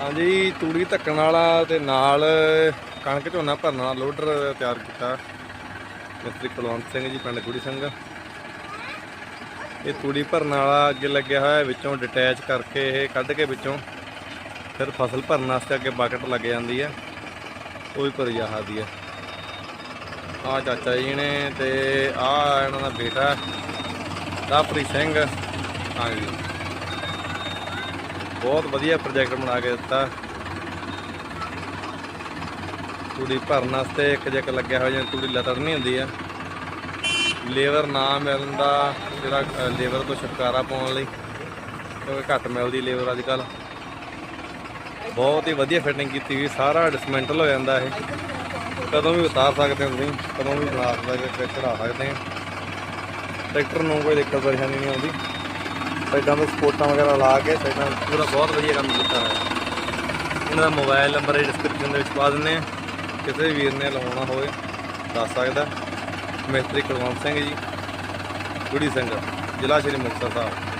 ਹਾਂਜੀ, ਤੂੜੀ ਧੱਕਣ ਵਾਲਾ ਤੇ ਨਾਲ ਕਣਕ ਝੋਨਾ ਭਰਨ ਵਾਲਾ ਲੋਡਰ ਤਿਆਰ ਕੀਤਾ। ਮਿਸਤਰੀ ਕੁਲਵੰਤ ਸਿੰਘ ਜੀ, ਪਿੰਡ ਗੁੜੀ ਸਿੰਘ। ਇਹ ਤੂੜੀ ਭਰਨ ਵਾਲਾ ਅੱਗੇ ਲੱਗਿਆ ਹੋਇਆ, ਵਿੱਚੋਂ ਡਿਟੈਚ ਕਰਕੇ ਇਹ ਕੱਢ ਕੇ ਵਿੱਚੋਂ ਫਿਰ ਫਸਲ ਭਰਨ ਵਾਸਤੇ ਅੱਗੇ ਬਾਕਟ ਲੱਗ ਜਾਂਦੀ ਹੈ। ਉਹ ਵੀ ਭਰੀ ਜਾ ਸਕਦੀ ਹੈ। ਆ ਚਾਚਾ ਜੀ ਨੇ ਤੇ ਆ ਇਹਨਾਂ ਦਾ ਬੇਟਾ ਲਾਪਰੀ ਸਿੰਘ। ਹਾਂਜੀ। ਬਹੁਤ ਵਧੀਆ ਪ੍ਰੋਜੈਕਟ ਬਣਾ ਕੇ ਦਿੱਤਾ। ਤੂੜੀ ਭਰਨ ਵਾਸਤੇ ਇੱਕ ਜੱਕ ਲੱਗਿਆ ਹੋਇਆ ਜਿਵੇਂ ਤੂੜੀ ਨਹੀਂ ਹੁੰਦੀ ਆ। ਲੇਬਰ ਨਾ ਮਿਲਣ ਦਾ ਜਿਹੜਾ ਲੇਬਰ ਤੋਂ ਛੁਟਕਾਰਾ ਪਾਉਣ ਲਈ, ਕਿਉਂਕਿ ਘੱਟ ਮਿਲਦੀ ਲੇਬਰ ਅੱਜ ਕੱਲ ਬਹੁਤ ਹੀ ਵਧੀਆ ਫਿਟਿੰਗ ਕੀਤੀ ਹੋਈ, ਸਾਰਾ ਡਿਸਮੈਂਟਲ ਹੋ ਜਾਂਦਾ ਇਹ। ਕਦੋਂ ਵੀ ਉਤਾਰ ਸਕਦੇ ਹੋ ਤੁਸੀਂ, ਕਦੋਂ ਵੀ ਬਣਾ ਸਕਦੇ ਚੜਾ ਸਕਦੇ ਆ ਟਰੈਕਟਰ ਨੂੰ ਕੋਈ ਦਿੱਕਤ ਪਰੇਸ਼ਾਨੀ ਨਹੀਂ ਆਉਂਦੀ। ਸਾਈਡਾਂ ਤੋਂ ਸਪੋਰਟਾਂ ਵਗੈਰਾ ਲਾ ਕੇ ਸਾਈਡਾਂ ਪੂਰਾ ਬਹੁਤ ਵਧੀਆ ਕੰਮ ਕੀਤਾ ਹੋਇਆ। ਇਹਨਾਂ ਦਾ ਮੋਬਾਈਲ ਨੰਬਰ ਇਹ ਡਿਸਕ੍ਰਿਪਸ਼ਨ ਦੇ ਵਿੱਚ ਪਾ ਦਿੰਦੇ ਆ। ਕਿਸੇ ਵੀਰ ਨੇ ਲਵਾਉਣਾ ਹੋਵੇ, ਦੱਸ ਸਕਦਾ। ਮਿਸਤਰੀ ਕੁਲਵੰਤ ਸਿੰਘ ਜੀ ਗੁੜੀ ਸਿੰਘ, ਜ਼ਿਲ੍ਹਾ ਸ਼੍ਰੀ ਮੁਕਤਸਰ ਸਾਹਿਬ।